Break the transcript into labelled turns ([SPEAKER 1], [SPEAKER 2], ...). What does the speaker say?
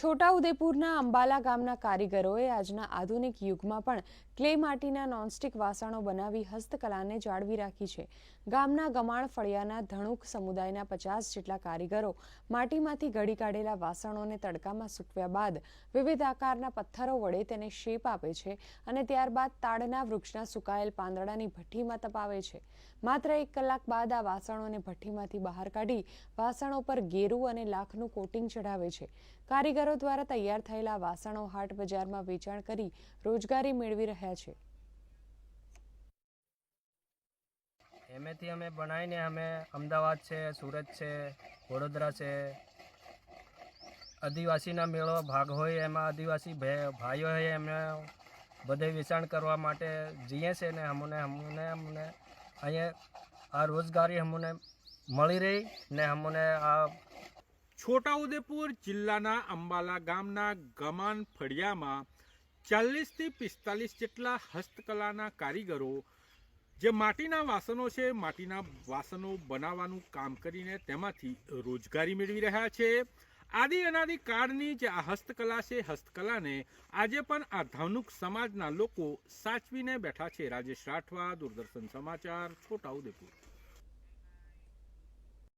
[SPEAKER 1] છોટાઉદેપુરના અંબાલા ગામના કારીગરોએ આજના આધુનિક યુગમાં પણ ક્લે માટીના નોનસ્ટિક વાસણો બનાવી હસ્તકલાને જાળવી રાખી છે. ગામના ગમાણ ફળિયાના ધણુક સમુદાયના પચાસ જેટલા કારીગરો માટીમાંથી ઘડી કાઢેલા વાસણોને તડકામાં સૂકવ્યા બાદ વિવિધ આકારના પથ્થરો વડે તેને શેપ આપે છે અને ત્યારબાદ તાડના વૃક્ષના સુકાયેલ પાંદડાની ભઠ્ઠીમાં તપાવે છે. માત્ર એક કલાક બાદ આ વાસણોને ભઠ્ઠીમાંથી બહાર કાઢી વાસણો પર ગેરું અને લાખનું કોટિંગ ચઢાવે છે. કારીગરો દ્વારા તૈયાર થયેલા વાસણો હાટ બજારમાં વેચાણ કરી રોજગારી મેળવી રહ્યા છે.
[SPEAKER 2] એમેથી અમે બનાવીને અમે અમદાવાદ છે, સુરત છે, વડોદરા છે. આદિવાસીના મેળો ભાગ હોય એમાં આદિવાસી ભાઈઓ હોય એમને બધે વેચાણ કરવા માટે જઈએ છે ને અમને અમને અમને અહીંયા આ રોજગારી અમને મળી રહી ને અમને આ
[SPEAKER 3] છોટાઉદેપુર જિલ્લાના અંબાલા ગામના ગમાન ફળિયામાં ચાલીસથી પિસ્તાલીસ જેટલા હસ્તકલાના કારીગરો, જે માટીના વાસણો છે, માટીના વાસણો બનાવવાનું કામ કરીને તેમાંથી રોજગારી મેળવી રહ્યા છે. આદિ અનાદિ કાળની જે આ હસ્તકલા છે, હસ્તકલાને આજે પણ આ ધાનુક સમાજના લોકો સાચવીને બેઠા છે. રાજેશ રાઠવા, દૂરદર્શન સમાચાર, છોટાઉદેપુર.